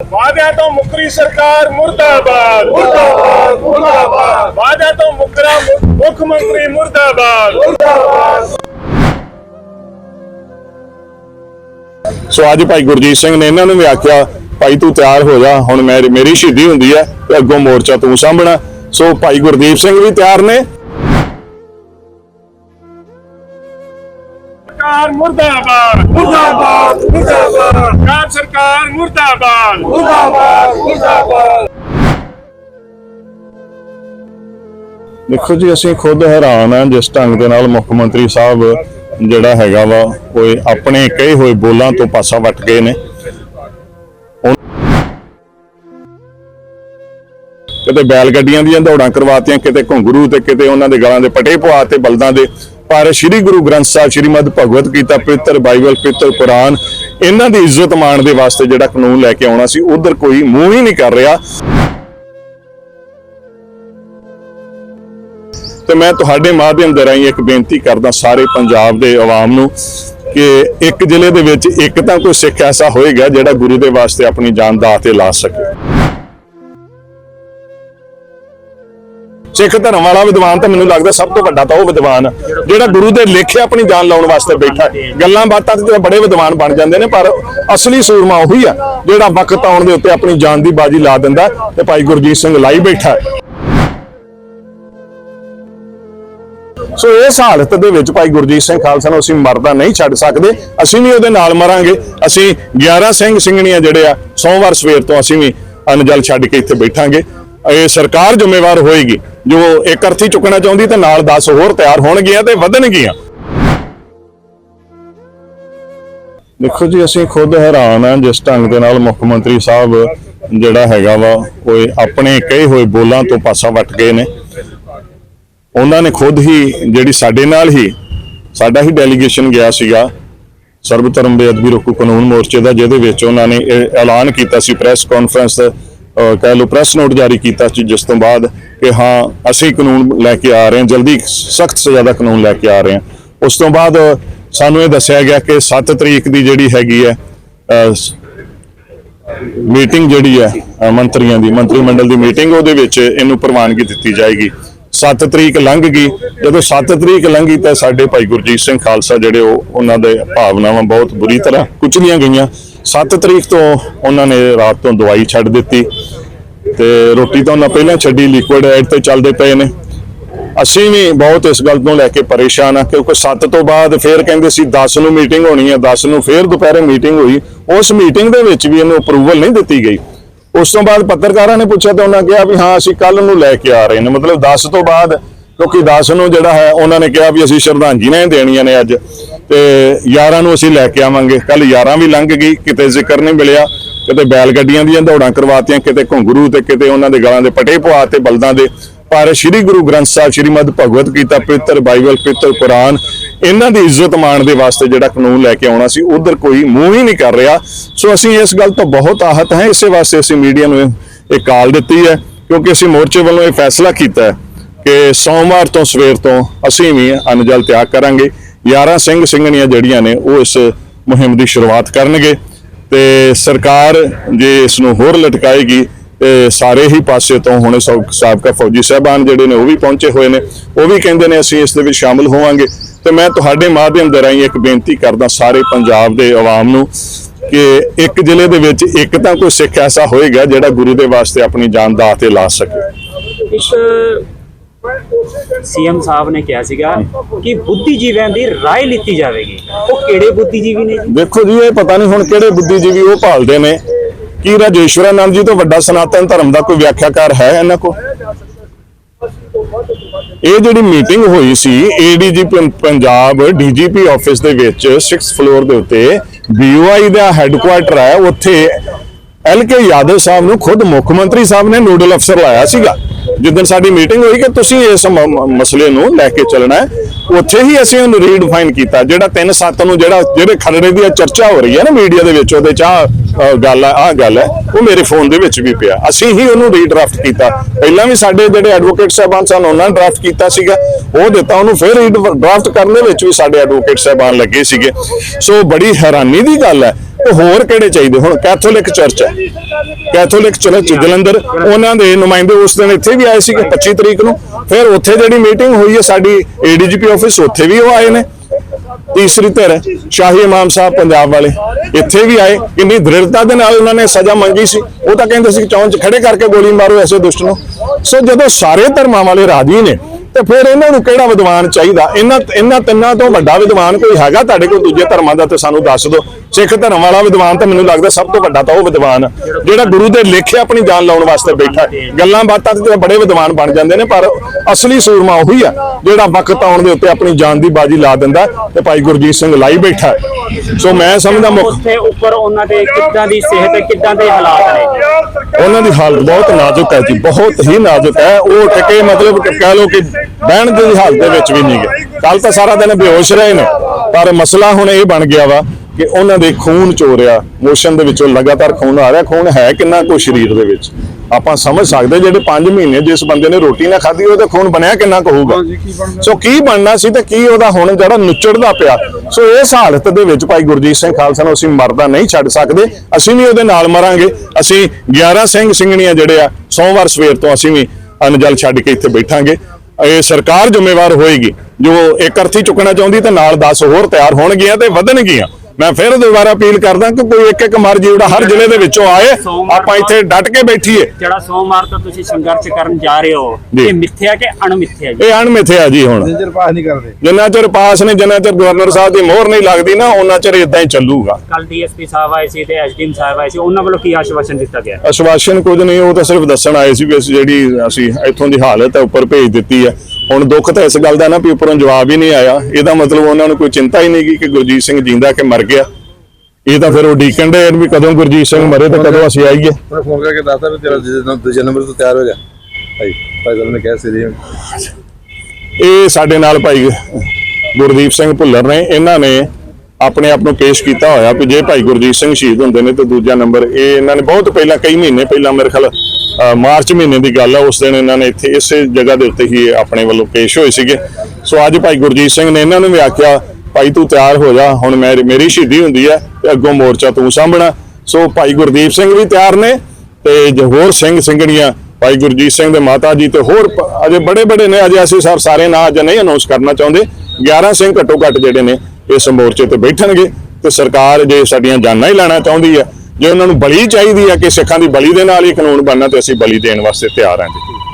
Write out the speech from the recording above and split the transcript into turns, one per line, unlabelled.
ਵਾਅਦਿਆਂ ਤੋਂ ਮੁਕਰੀ ਸਰਕਾਰ ਮੁਰਦਾਬਾਦ। ਮੁਰਦਾਬਾਦ ਮੁਰਦਾਬਾਦ। ਵਾਅਦਿਆਂ ਤੋਂ ਮੁਕਰਾ ਮੁੱਖ ਮੰਤਰੀ ਮੁਰਦਾਬਾਦ।
ਸੋ ਅੱਜ ਭਾਈ ਗੁਰਜੀਤ ਸਿੰਘ ਨੇ ਇਹਨਾਂ ਨੂੰ ਵੀ ਆਖਿਆ ਭਾਈ ਤੂੰ ਤਿਆਰ ਹੋ ਜਾ ਹੁਣ ਮੇਰੀ ਮੇਰੀ ਸ਼ਹੀਦੀ ਹੁੰਦੀ ਹੈ ਤੇ ਅੱਗੋਂ ਮੋਰਚਾ ਤੂੰ ਸਾਂਭਣਾ। ਸੋ ਭਾਈ ਗੁਰਦੀਪ ਸਿੰਘ ਵੀ ਤਿਆਰ ਨੇ।
ਸਰਕਾਰ ਮੁਰਦਾਬਾਦ। ਮੁਰਦਾਬਾਦ ਮੁਰਦਾਬਾਦ। ਪੰਜਾਬ ਸਰਕਾਰ ਮੁਰਦਾਬਾਦ। ਮੁਰਦਾਬਾਦ ਮੁਰਦਾਬਾਦ।
ਦੇਖੋ ਜੀ ਅਸੀਂ ਖੁਦ ਹੈਰਾਨ ਆ ਜਿਸ ਢੰਗ ਦੇ ਨਾਲ ਮੁੱਖ ਮੰਤਰੀ ਸਾਹਿਬ ਜਿਹੜਾ ਹੈਗਾ ਵਾ ਉਹ ਇਹ ਆਪਣੇ ਕਹੇ ਹੋਏ ਬੋਲਾਂ ਤੋਂ ਪਾਸਾ ਵੱਟ ਗਏ ਨੇ। ਕਿਤੇ ਬੈਲ ਗੱਡੀਆਂ ਦੀਆਂ ਦੌੜਾਂ ਕਰਵਾਤੀਆਂ ਕਿਤੇ ਘੁੰਗਰੂ ਤੇ ਕਿਤੇ ਉਹਨਾਂ ਦੇ ਗਲਾਂ ਦੇ ਪਟੇ ਪਵਾ ਤੇ ਬਲਦਾਂ ਦੇ ਪਰ ਸ੍ਰੀ ਗੁਰੂ ਗ੍ਰੰਥ ਸਾਹਿਬ ਸ੍ਰੀਮਦ ਭਗਵਤ ਗੀਤਾ, ਪਵਿੱਤਰ ਬਾਈਬਲ, ਪਵਿੱਤਰ ਕੁਰਾਨ, ਇਹਨਾਂ ਦੀ ਇੱਜ਼ਤ ਮਾਣ ਦੇ ਵਾਸਤੇ ਜਿਹੜਾ ਕਾਨੂੰਨ ਲੈ ਕੇ ਆਉਣਾ ਸੀ, ਉਧਰ ਕੋਈ ਮੂੰਹ ਹੀ ਨਹੀਂ ਕਰ ਰਿਹਾ। ਤੇ ਮੈਂ ਤੁਹਾਡੇ ਮਾਧਿਅਮ ਦੇ ਰਾਹੀਂ ਇੱਕ ਬੇਨਤੀ ਕਰਦਾ ਸਾਰੇ ਪੰਜਾਬ ਦੇ ਆਵਾਮ ਨੂੰ ਕਿ ਇੱਕ ਜ਼ਿਲ੍ਹੇ ਦੇ ਵਿੱਚ ਇੱਕ ਤਾਂ ਕੋਈ ਸਿੱਖ ਐਸਾ ਹੋਏਗਾ ਜਿਹੜਾ ਗੁਰੂ ਦੇ ਵਾਸਤੇ ਆਪਣੀ ਜਾਨ ਦਾਅ ਤੇ ਲਾ ਸਕੇ। ਸਿੱਖ ਧਰਮ ਵਾਲਾ ਵਿਦਵਾਨ ਤਾਂ ਮੈਨੂੰ ਲੱਗਦਾ ਸਭ ਤੋਂ ਵੱਡਾ ਤਾਂ ਉਹ ਵਿਦਵਾਨ ਆ, ਜਿਹੜਾ ਗੁਰੂ ਦੇ ਲੇਖੇ ਆਪਣੀ ਜਾਨ ਲਾਉਣ ਵਾਸਤੇ ਬੈਠਾ ਗੱਲਾਂ ਬਾਤਾਂ ਤੇ ਬੜੇ ਵਿਦਵਾਨ ਬਣ ਜਾਂਦੇ ਨੇ ਪਰ ਅਸਲੀ ਸੂਰਮਾ ਉਹੀ ਆ ਜਿਹੜਾ ਵਕਤ ਆਉਣ ਦੇ ਉੱਤੇ ਆਪਣੀ ਜਾਨ ਦੀ ਬਾਜੀ ਲਾ ਦਿੰਦਾ ਤੇ ਭਾਈ ਗੁਰਜੀਤ ਸਿੰਘ ਲਾਈ ਬੈਠਾ ਸੋ ਇਸ ਹਾਲਤ ਦੇ ਵਿੱਚ ਭਾਈ ਗੁਰਜੀਤ ਸਿੰਘ ਖਾਲਸਾ ਨੂੰ ਅਸੀਂ ਮਰਦਾ ਨਹੀਂ ਛੱਡ ਸਕਦੇ। ਅਸੀਂ ਵੀ ਉਹਦੇ ਨਾਲ ਮਰਾਂਗੇ। ਅਸੀਂ 11 ਸਿੰਘ ਸਿੰਘਣੀਆਂ ਜਿਹੜੇ ਆ ਸੋਮਵਾਰ ਸਵੇਰ ਤੋਂ ਅਸੀਂ ਵੀ ਅਨਜਲ ਛੱਡ ਕੇ ਇੱਥੇ ਬੈਠਾਂਗੇ। ਇਹ ਸਰਕਾਰ ਜ਼ਿੰਮੇਵਾਰ ਹੋਏਗੀ। ਜੋ ਇੱਕ ਅਰਥੀ ਚੁੱਕਣਾ ਚਾਹੁੰਦੀ ਤੇ ਨਾਲ 10 ਹੋਰ ਤਿਆਰ ਹੋਣਗੀਆਂ ਤੇ ਵਧਣਗੀਆਂ। ਦੇਖੋ ਜੀ, ਅਸੀਂ ਖੁਦ ਹੈਰਾਨ ਆ ਜਿਸ ਢੰਗ ਦੇ ਨਾਲ ਮੁੱਖ ਮੰਤਰੀ ਸਾਹਿਬ ਜਿਹੜਾ ਹੈਗਾ ਵਾ ਉਹ ਆਪਣੇ ਕਹੇ ਹੋਏ ਬੋਲਾਂ ਤੋਂ ਪਾਸਾ ਵੱਟ ਗਏ ਨੇ। ਉਹਨਾਂ ਨੇ ਖੁਦ ਹੀ ਜਿਹੜੀ ਸਾਡੇ ਨਾਲ ਹੀ, ਸਾਡਾ ਹੀ ਡੈਲੀਗੇਸ਼ਨ ਗਿਆ ਸੀਗਾ। ਸਰਬ ਧਰਮ ਬੇਅਦਬੀ ਰੋਕੂ ਕਾਨੂੰਨ ਮੋਰਚੇ ਦਾ, ਜਿਹਦੇ ਵਿੱਚ ਉਹਨਾਂ ਨੇ ਇਹ ਐਲਾਨ ਕੀਤਾ ਸੀ ਪ੍ਰੈਸ ਕਾਨਫਰੰਸ ਕਹਿ ਲਓ ਪ੍ਰੈਸ ਨੋਟ ਜਾਰੀ ਕੀਤਾ ਸੀ ਜਿਸ ਤੋਂ ਬਾਅਦ ਕਿ ਹਾਂ ਅਸੀਂ ਕਾਨੂੰਨ ਲੈ ਕੇ ਆ ਰਹੇ ਹਾਂ ਜਲਦੀ ਸਖਤ ਸਜ਼ਾ ਦਾ ਕਾਨੂੰਨ ਲੈ ਕੇ ਆ ਰਹੇ ਹਾਂ। ਉਸ ਤੋਂ ਬਾਅਦ ਸਾਨੂੰ ਇਹ ਦੱਸਿਆ ਗਿਆ ਕਿ 7 ਤਰੀਕ ਦੀ ਜਿਹੜੀ ਹੈਗੀ ਹੈ ਅਹ, ਮੀਟਿੰਗ ਜਿਹੜੀ ਹੈ ਮੰਤਰੀਆਂ ਦੀ ਮੰਤਰੀ ਮੰਡਲ ਦੀ ਮੀਟਿੰਗ ਉਹਦੇ ਵਿੱਚ ਇਹਨੂੰ ਪ੍ਰਵਾਨਗੀ ਦਿੱਤੀ ਜਾਏਗੀ। 7 ਤਰੀਕ ਲੰਘ ਗਈ ਜਦੋਂ 7 ਤਰੀਕ ਲੰਘੀ ਤਾਂ ਸਾਡੇ ਭਾਈ ਗੁਰਜੀਤ ਸਿੰਘ ਖਾਲਸਾ ਜਿਹੜੇ ਉਹ ਉਹਨਾਂ ਦੇ ਭਾਵਨਾਵਾਂ ਬਹੁਤ ਬੁਰੀ ਤਰ੍ਹਾਂ ਕੁਚਲੀਆਂ ਗਈਆਂ। 7 ਤਰੀਕ ਤੋਂ ਉਹਨਾਂ ਨੇ ਰਾਤ ਤੋਂ ਦਵਾਈ ਛੱਡ ਦਿੱਤੀ ਤੇ ਰੋਟੀ ਤਾਂ ਉਹਨਾਂ ਪਹਿਲਾਂ ਛੱਡੀ ਲਿਕੁਇਡ ਐਡ ਤੇ ਚੱਲਦੇ ਪਏ ਨੇ। ਅਸੀਂ ਵੀ ਬਹੁਤ ਇਸ ਗੱਲ ਤੋਂ ਲੈ ਕੇ ਪਰੇਸ਼ਾਨ ਆ, ਕਿਉਂਕਿ 7 ਤੋਂ ਬਾਅਦ ਫੇਰ ਕਹਿੰਦੇ ਸੀ 10 ਨੂੰ ਮੀਟਿੰਗ ਹੋਣੀ ਹੈ 10 ਨੂੰ ਫੇਰ ਦੁਪਹਿਰੇ ਮੀਟਿੰਗ ਹੋਈ। ਉਸ ਮੀਟਿੰਗ ਦੇ ਵਿੱਚ ਵੀ ਇਹਨੂੰ ਅਪਰੂਵਲ ਨਹੀਂ ਦਿੱਤੀ ਗਈ। ਉਸ ਤੋਂ ਬਾਅਦ ਪੱਤਰਕਾਰਾਂ ਨੇ ਪੁੱਛਿਆ ਤਾਂ ਉਹਨਾਂ ਕਿਹਾ ਵੀ ਹਾਂ, ਅਸੀਂ ਕੱਲ ਨੂੰ ਲੈ ਕੇ ਆ ਰਹੇ ਨੇ। ਮਤਲਬ 10 ਤੋਂ ਬਾਅਦ, ਕਿਉਂਕਿ 10 ਨੂੰ ਜਿਹੜਾ ਹੈ, ਉਹਨਾਂ ਨੇ ਕਿਹਾ ਵੀ ਅਸੀਂ ਸ਼ਰਧਾਂਜਲੀਆਂ ਹੀ ਦੇਣੀਆਂ ਨੇ ਅੱਜ। ਤੇ 11 ਨੂੰ ਅਸੀਂ ਲੈ ਕੇ ਆਵਾਂਗੇ। ਕੱਲ 11 ਵੀ ਲੰਘ ਗਈ, ਕਿਤੇ ਜ਼ਿਕਰ ਨਹੀਂ ਮਿਲਿਆ, ਕਿਤੇ ਬੈਲ ਗੱਡੀਆਂ ਦੀਆਂ ਦੌੜਾਂ ਕਰਵਾਤੀਆਂ, ਕਿਤੇ ਘੁੰਗਰੂ ਤੇ ਕਿਤੇ ਉਹਨਾਂ ਦੇ ਗਲਾਂ ਦੇ ਪਟੇ ਪਵਾ ਤੇ ਬਲਦਾਂ ਦੇ। ਪਰ ਸ੍ਰੀ ਗੁਰੂ ਗ੍ਰੰਥ ਸਾਹਿਬ, ਸ੍ਰੀਮਦ ਭਗਵਤ ਗੀਤਾ, ਪਵਿੱਤਰ ਬਾਈਬਲ, ਪਵਿੱਤਰ ਕੁਰਾਨ, ਇਹਨਾਂ ਦੀ ਇੱਜ਼ਤ ਮਾਣ ਦੇ ਵਾਸਤੇ ਜਿਹੜਾ ਕਾਨੂੰਨ ਲੈ ਕੇ ਆਉਣਾ ਸੀ, ਉਧਰ ਕੋਈ ਮੂੰਹ ਹੀ ਨਹੀਂ ਕਰ ਰਿਹਾ। ਸੋ ਅਸੀਂ ਇਸ ਗੱਲ ਤੋਂ ਬਹੁਤ ਆਹਤ ਹਾਂ, ਇਸੇ ਵਾਸਤੇ ਅਸੀਂ ਮੀਡੀਆ ਨੂੰ ਇਹ- ਕਾਲ ਦਿੱਤੀ ਹੈ, ਕਿਉਂਕਿ ਅਸੀਂ ਮੋਰਚੇ ਵੱਲੋਂ ਇਹ ਫੈਸਲਾ ਕੀਤਾ ਹੈ ਕਿ ਸੋਮਵਾਰ ਤੋਂ ਸਵੇਰ ਤੋਂ ਅਸੀਂ ਵੀ ਅਨਜਲ ਤਿਆਗ ਕਰਾਂਗੇ। 11 ਸਿੰਘ ਸਿੰਘਣੀਆਂ ਜਿਹੜੀਆਂ ਨੇ, ਉਹ ਇਸ ਮੁਹਿੰਮ ਦੀ ਸ਼ੁਰੂਆਤ ਕਰਨਗੇ ਤੇ ਸਰਕਾਰ ਜੇ ਇਸ ਨੂੰ ਹੋਰ ਲਟਕਾਏਗੀ, ਤੇ ਸਾਰੇ ਹੀ ਪਾਸੇ ਤੋਂ ਹੁਣ ਸਾ- ਸਾਬਕਾ ਫੌਜੀ ਸਾਹਿਬਾਨ ਜਿਹੜੇ ਨੇ, ਉਹ ਵੀ ਪਹੁੰਚੇ ਹੋਏ ਨੇ। ਉਹ ਵੀ ਕਹਿੰਦੇ ਨੇ, ਅਸੀਂ ਇਸ ਦੇ ਵਿੱਚ ਸ਼ਾਮਲ ਹੋਵਾਂਗੇ। ਤੇ ਮੈਂ ਤੁਹਾਡੇ ਮਾਧਿਅਮ ਦੇ ਰਾਹੀਂ ਇੱਕ ਬੇਨਤੀ ਕਰਦਾ ਸਾਰੇ ਪੰਜਾਬ ਦੇ ਆਵਾਮ ਨੂੰ ਕਿ ਇੱਕ ਜ਼ਿਲ੍ਹੇ ਦੇ ਵਿੱਚ ਇੱਕ ਤਾਂ ਕੋਈ ਸਿੱਖ ਐਸਾ ਹੋਏਗਾ ਜਿਹੜਾ ਗੁਰੂ ਦੇ ਵਾਸਤੇ ਆਪਣੀ ਜਾਨ ਦਾਅ ਤੇ ਲਾ ਸਕੇ।
ਇੱਕ ਸੀਐਮ ਸਾਹਿਬ ਨੇ ਕਿਹਾ ਸੀਗਾ ਕਿ ਬੁੱਧੀਜੀਵੀਆਂ ਦੀ ਰਾਏ ਲਿੱਤੀ ਜਾਵੇਗੀ। ਉਹ ਕਿਹੜੇ ਬੁੱਧੀਜੀਵੀ ਨੇ ਜੀ?
ਦੇਖੋ ਜੀ, ਇਹ ਪਤਾ ਨਹੀਂ ਹੁਣ ਕਿਹੜੇ ਬੁੱਧੀਜੀਵੀ ਉਹ ਭਾਲਦੇ ਨੇ। ਕੀ ਰਾਜੇਸ਼ਵਰਾਨੰਦ ਜੀ ਤੋਂ ਵੱਡਾ ਸਨਾਤਨ ਧਰਮ ਦਾ ਕੋਈ ਵਿਆਖਿਆਕਾਰ ਹੈ ਇਹਨਾਂ ਕੋਲ? ਇਹ ਜਿਹੜੀ ਮੀਟਿੰਗ ਹੋਈ ਸੀ ਏਡੀਜੀ ਪੰਜਾਬ ਡੀਜੀਪੀ ਆਫਿਸ ਦੇ ਵਿੱਚ 6th ਫਲੋਰ ਦੇ ਉੱਤੇ ਬੀਓਆਈ ਦਾ ਹੈੱਡਕੁਆਰਟਰ ਹੈ, ਉੱਥੇ ਐਲ ਯਾਦਵ ਸਾਹਿਬ ਨੂੰ ਖੁਦ ਮੁੱਖ ਮੰਤਰੀ ਸਾਹਿਬ ਨੇ ਨੋਡਲ ਅਫਸਰ ਲਾਇਆ ਸੀਗਾ। ਜਿੱਦਣ ਸਾਡੀ ਮੀਟਿੰਗ ਹੋਈ ਕਿ ਤੁਸੀਂ ਇਸ ਮ- ਮਸਲੇ ਨੂੰ ਲੈ ਕੇ ਚੱਲਣਾ ਹੈ ਉੱਥੇ ਹੀ ਅਸੀਂ ਉਹਨੂੰ ਰੀਡਿਫਾਈਨ ਕੀਤਾ ਜਿਹੜਾ 3-7 ਨੂੰ ਜਿਹੜਾ ਜਿਹੜੇ ਖਰੜੇ ਦੀ ਚਰਚਾ ਹੋ ਰਹੀ ਹੈ ਨਾ ਮੀਡੀਆ ਦੇ ਵਿੱਚ ਉਹਦੇ ਚ ਆਹ, ਗੱਲ ਆ ਆਹ ਗੱਲ ਹੈ ਉਹ ਮੇਰੇ ਫੋਨ ਦੇ ਵਿੱਚ ਵੀ ਪਿਆ। ਅਸੀਂ ਹੀ ਉਹਨੂੰ ਰੀਡਰਾਫਟ ਕੀਤਾ। ਪਹਿਲਾਂ ਵੀ ਸਾਡੇ ਜਿਹੜੇ ਐਡਵੋਕੇਟ ਸਾਹਿਬਾਨ ਸਨ ਉਹਨਾਂ ਨੇ ਡਰਾਫਟ ਕੀਤਾ ਸੀਗਾ। ਉਹ ਦਿੱਤਾ ਉਹਨੂੰ ਫਿਰ ਰੀਡਰਾਫਟ ਕਰਨ ਦੇ ਵਿੱਚ ਵੀ ਸਾਡੇ ਐਡਵੋਕੇਟ ਸਾਹਿਬਾਨ ਲੱਗੇ ਸੀਗੇ। ਸੋ ਬੜੀ ਹੈਰਾਨੀ ਦੀ ਗੱਲ ਹੈ ਤੇ ਹੋਰ ਕਿਹੜੇ ਚਾਹੀਦੇ? ਹੁਣ ਕੈਥੋਲਿਕ ਚਰਚ ਹੈ। ਕੈਥੋਲਿਕ ਚਰਚ ਜਲੰਧਰ, ਉਹਨਾਂ ਦੇ ਨੁਮਾਇੰਦੇ ਉਸ ਦਿਨ ਇੱਥੇ ਵੀ ਆਏ ਸੀਗੇ 25 ਤਰੀਕ ਨੂੰ। ਫਿਰ ਉੱਥੇ ਜਿਹੜੀ ਮੀਟਿੰਗ ਹੋਈ ਹੈ, ਸਾਡੀ ਏਡੀਜੀਪੀ ਆਫਿਸ ਉੱਥੇ ਵੀ ਉਹ ਆਏ ਨੇ। ਤੀਸਰੀ ਧਿਰ ਸ਼ਾਹੀ ਇਮਾਮ ਸਾਹਿਬ ਪੰਜਾਬ ਵਾਲੇ। ਇੱਥੇ ਵੀ ਆਏ। ਇੰਨੀ ਦ੍ਰਿੜਤਾ ਦੇ ਨਾਲ ਉਹਨਾਂ ਨੇ ਸਜ਼ਾ ਮੰਗੀ ਸੀ। ਉਹ ਤਾਂ ਕਹਿੰਦੇ ਸੀ ਚੌਂਚ ਖੜੇ ਕਰਕੇ ਗੋਲੀ ਮਾਰੋ ਐਸੇ ਦੁਸ਼ਟ ਨੂੰ। ਸੋ ਜਦੋਂ ਸਾਰੇ ਧਰਮਾਂ ਵਾਲੇ ਰਾਜੀ ਨੇ ਤੇ ਫਿਰ ਇਹਨਾਂ ਨੂੰ ਕਿਹੜਾ ਵਿਦਵਾਨ ਚਾਹੀਦਾ? ਇਹਨਾਂ ਇਹਨਾਂ ਤਿੰਨਾਂ ਤੋਂ ਵੱਡਾ ਵਿਦਵਾਨ ਕੋਈ ਹੈਗਾ ਤੁਹਾਡੇ ਕੋਲ? ਦੂਜੇ ਧਰਮਾਂ ਦਾ ਤੇ ਸਾਨੂੰ ਦੱਸ ਦਿਓ। ਸਿੱਖ ਧਰਮ ਵਾਲਾ ਵਿਦਵਾਨ ਤਾਂ ਮੈਨੂੰ ਲੱਗਦਾ ਸਭ ਤੋਂ ਵੱਡਾ ਤਾਂ ਉਹ ਵਿਦਵਾਨ ਜਿਹੜਾ ਗੁਰੂ ਦੇ ਲੇਖੇ ਆਪਣੀ ਜਾਨ ਲਾਉਣ ਵਾਸਤੇ ਬੈਠਾ। ਗੱਲਾਂ ਬਾਤਾਂ ਤੇ ਬੜੇ ਵਿਦਵਾਨ ਬਣ ਜਾਂਦੇ ਨੇ ਪਰ ਅਸਲੀ ਸੂਰਮਾ ਉਹੀ ਆ ਜਿਹੜਾ ਵਕਤ ਆਉਣ ਦੇ ਉੱਤੇ ਆਪਣੀ ਜਾਨ ਦੀ ਬਾਜੀ ਲਾ ਦਿੰਦਾ ਤੇ ਭਾਈ ਗੁਰਜੀਤ ਸਿੰਘ ਲਾਈ ਬੈਠਾ। ਸੋ ਮੈਂ ਸਮਝਦਾ ਮੁੱਖ
ਉੱਥੇ ਉੱਪਰ ਉਹਨਾਂ ਦੇ ਕਿੱਦਾਂ ਦੀ ਸਿਹਤ ਹੈ ਕਿੱਦਾਂ ਦੇ ਹਾਲਾਤ ਨੇ?
ਉਹਨਾਂ ਦੀ ਹਾਲਤ ਬਹੁਤ ਨਾਜ਼ੁਕ ਹੈ ਜੀ ਬਹੁਤ ਹੀ ਨਾਜ਼ੁਕ ਹੈ। ਉਹ ਟਕੇ ਮਤਲਬ ਕਹਿ ਲਓ ਕਿ ਬਹਿਣ ਦੀ ਹਾਲਤ ਦੇ ਵਿੱਚ ਵੀ ਨਹੀਂ ਗਏ। ਕੱਲ ਤਾਂ ਸਾਰਾ ਦਿਨ ਬੇਹੋਸ਼ ਰਹੇ ਨੇ। ਪਰ ਮਸਲਾ ਹੁਣ ਇਹ ਬਣ ਗਿਆ ਵਾ ਕਿ ਉਹਨਾਂ ਦੇ ਖੂਨ ਚੋਰਿਆ ਮੋਸ਼ਨ ਦੇ ਵਿੱਚੋਂ ਲਗਾਤਾਰ ਖੂਨ ਆ ਰਿਹਾ। ਖੂਨ ਹੈ ਕਿੰਨਾ ਕੁ ਸਰੀਰ ਦੇ ਵਿੱਚ? ਆਪਾਂ ਸਮਝ ਸਕਦੇ ਜਿਹੜੇ 5 ਮਹੀਨੇ ਜਿਸ ਬੰਦੇ ਨੇ ਰੋਟੀ ਨਾ ਖਾਧੀ ਉਹਦਾ ਖੂਨ ਬਣਿਆ ਕਿੰਨਾ ਕੁ ਹੋਊਗਾ? ਸੋ ਕੀ ਬਣਨਾ ਸੀ ਤੇ ਕੀ ਉਹਦਾ ਹੁਣ ਜਿਹੜਾ ਨੁੱਚੜਦਾ ਪਿਆ? ਸੋ ਇਸ ਹਾਲਤ ਦੇ ਵਿੱਚ ਭਾਈ ਗੁਰਜੀਤ ਸਿੰਘ ਖਾਲਸਾ ਨੂੰ ਅਸੀਂ ਮਰਦਾ ਨਹੀਂ ਛੱਡ ਸਕਦੇ। ਅਸੀਂ ਵੀ ਉਹਦੇ ਨਾਲ ਮਰਾਂਗੇ। ਅਸੀਂ 11 ਸਿੰਘ ਸਿੰਘਣੀਆਂ ਜਿਹੜੇ ਆ ਸੋਮਵਾਰ ਸਵੇਰ ਤੋਂ ਅਸੀਂ ਵੀ ਅਨਜਲ ਛੱਡ ਕੇ ਇੱਥੇ ਬੈਠਾਂਗੇ। ਇਹ ਸਰਕਾਰ ਜ਼ਿੰਮੇਵਾਰ ਹੋਏਗੀ। ਜੋ ਇੱਕ ਅਰਥੀ ਚੁੱਕਣਾ ਚਾਹੁੰਦੀ ਤੇ ਨਾਲ 10 ਹੋਰ ਤਿਆਰ ਹੋਣਗੀਆਂ ਤੇ ਵਧਣਗੀਆਂ। ਮੈਂ ਫਿਰ ਦੁਬਾਰਾ ਅਪੀਲ ਕਰਦਾ ਕਿ ਕੋਈ ਇੱਕ ਇੱਕ ਮਰ ਜਿਹੜਾ ਹਰ ਜ਼ਿਲ੍ਹੇ ਦੇ ਵਿੱਚੋਂ ਆਏ ਆਪਾਂ ਇੱਥੇ ਡਟ ਕੇ ਬੈਠੀਏ।
ਜਿਹੜਾ ਸੋਮਵਾਰ ਤੋਂ ਤੁਸੀਂ ਸੰਘਰਸ਼ ਕਰਨ ਜਾ ਰਹੇ ਹੋ। ਇਹ ਮਿੱਥਿਆ ਕਿ ਅਣਮਿੱਥਿਆ ਜੀ?
ਇਹ ਅਣਮਿੱਥਿਆ ਜੀ ਹੁਣ।
ਜਿੰਜਰ ਪਾਸ ਨਹੀਂ ਕਰਦੇ।
ਜਿੰਨਾ ਚਿਰ ਪਾਸ ਨੇ ਜਿੰਨਾ ਚਿਰ ਗਵਰਨਰ ਸਾਹਿਬ ਦੀ ਮੋਹਰ ਨਹੀਂ ਲੱਗਦੀ ਨਾ ਉਹਨਾਂ ਚਿਰ ਇਦਾਂ ਹੀ ਚੱਲੂਗਾ।
ਕੱਲ ਡੀਐਸਪੀ ਸਾਹਿਬ ਆਏ ਸੀ ਤੇ ਐਸਡੀਐਮ ਸਾਹਿਬ ਆਏ ਸੀ ਉਹਨਾਂ ਵੱਲੋਂ ਕੀ ਆਸ਼ਵਾਸਨ ਦਿੱਤਾ ਗਿਆ?
ਅਸ਼ਵਾਸਨ ਕੁਝ ਨਹੀਂ ਉਹ ਤਾਂ ਸਿਰਫ ਦੱਸਣ ਆਏ ਸੀ ਵੀ ਅਸੀਂ ਜਿਹੜੀ ਅਸੀਂ ਇੱਥੋਂ ਦੀ ਹਾਲਤ ਹੈ ਉੱਪਰ ਭੇਜ ਦਿੱਤੀ ਹੈ। ਹੁਣ ਦੁੱਖ ਤਾਂ ਇਸ ਗੱਲ ਦਾ ਨਾ ਵੀ ਉੱਪਰੋਂ ਜਵਾਬ ਹੀ ਨਹੀਂ ਆਇਆ। ਇਹਦਾ ਮਤਲਬ ਉਹਨਾਂ ਨੂੰ ਕੋਈ ਚਿੰਤਾ ਹੀ ਨਹੀਂ ਕਿ ਗੁਰਜੀਤ ਸਿੰਘ ਜਿੰਦਾ ਕਿ ਮਰ ਗਿਆ। ਇਹ ਤਾਂ ਫਿਰ ਉਹ ਡੀਕਨ ਦੇ ਵੀ ਕਦੋਂ ਗੁਰਜੀਤ ਸਿੰਘ ਮਰੇ ਤੇ ਕਦੋਂ ਅਸੀਂ ਆਈਏ।
ਉਹਨੇ ਫੋਨ ਕਰਕੇ ਦੱਸਦਾ ਵੀ ਤੇਰਾ ਦੂਜੇ- ਦੂਜੇ ਨੰਬਰ ਤੋਂ ਤਿਆਰ ਹੋ ਜਾ। ਭਾਈ ਭਾਈ ਸਾਹਿਬ ਨੇ ਕਿਹਾ ਸੀ
ਇਹ ਸਾਡੇ ਨਾਲ ਭਾਈ ਗੁਰਦੀਪ ਸਿੰਘ ਭੁੱਲਰ ਨੇ। ਇਹਨਾਂ ਨੇ ਆਪਣੇ ਆਪ ਨੂੰ ਪੇਸ਼ ਕੀਤਾ ਹੋਇਆ ਕਿ ਜੇ ਭਾਈ ਗੁਰਜੀਤ ਸਿੰਘ ਸ਼ਹੀਦ ਹੁੰਦੇ ਨੇ ਤੇ ਦੂਜਾ ਨੰਬਰ ਇਹ ਇਹਨਾਂ ਨੇ ਬਹੁਤ ਪਹਿਲਾਂ ਕਈ ਮਹੀਨੇ ਪਹਿਲਾਂ ਮੇਰੇ ਖਿਆਲ ਮਾਰਚ ਮਹੀਨੇ ਦੀ ਗੱਲ ਆ ਉਸ ਦਿਨ ਇਹਨਾਂ ਨੇ ਇੱਥੇ ਇਸੇ ਜਗ੍ਹਾ ਦੇ ਉੱਤੇ ਹੀ ਆਪਣੇ ਵੱਲੋਂ ਪੇਸ਼ ਹੋਏ ਸੀਗੇ। ਸੋ ਅੱਜ ਭਾਈ ਗੁਰਜੀਤ ਸਿੰਘ ਨੇ ਇਹਨਾਂ ਨੂੰ ਵੀ ਆਖਿਆ ਭਾਈ ਤੂੰ ਤਿਆਰ ਹੋ ਜਾ, ਹੁਣ ਮੇਰੀ ਮੇਰੀ ਸ਼ਹੀਦੀ ਹੁੰਦੀ ਹੈ ਤੇ ਅੱਗੋਂ ਮੋਰਚਾ ਤੂੰ ਸਾਂਭਣਾ। ਸੋ ਭਾਈ ਗੁਰਦੀਪ ਸਿੰਘ ਵੀ ਤਿਆਰ ਨੇ, ਤੇ ਜੋ ਹੋਰ ਸਿੰਘ ਸਿੰਘਣੀਆਂ, ਭਾਈ ਗੁਰਜੀਤ ਸਿੰਘ ਦੇ ਮਾਤਾ ਜੀ ਤੇ ਹੋਰ ਅਜੇ ਬੜੇ ਬੜੇ ਨੇ, ਅਜੇ ਅਸੀਂ ਸਰ ਸਾਰੇ ਨਾਂ ਅੱਜ ਨਹੀਂ ਅਨਾਉਂਸ ਕਰਨਾ ਚਾਹੁੰਦੇ। 11 ਸਿੰਘ ਘੱਟੋ ਘੱਟ ਜਿਹੜੇ ਨੇ, ਇਸ ਮੋਰਚੇ ਤੇ ਬੈਠਣਗੇ, ਤੇ ਸਰਕਾਰ ਜੇ ਸਾਡੀਆਂ ਜਾਨਾਂ ਹੀ ਲੈਣਾ ਚਾਹੁੰਦੀ ਹੈ ਜੇ ਉਹਨਾਂ ਨੂੰ ਬਲੀ ਚਾਹੀਦੀ ਹੈ ਕਿ ਸਿੱਖਾਂ ਦੀ ਬਲੀ ਦੇ ਨਾਲ ਹੀ ਕਾਨੂੰਨ ਬਣਨਾ, ਤੇ ਅਸੀਂ ਬਲੀ ਦੇਣ ਵਾਸਤੇ ਤਿਆਰ ਹਾਂ ਜੀ।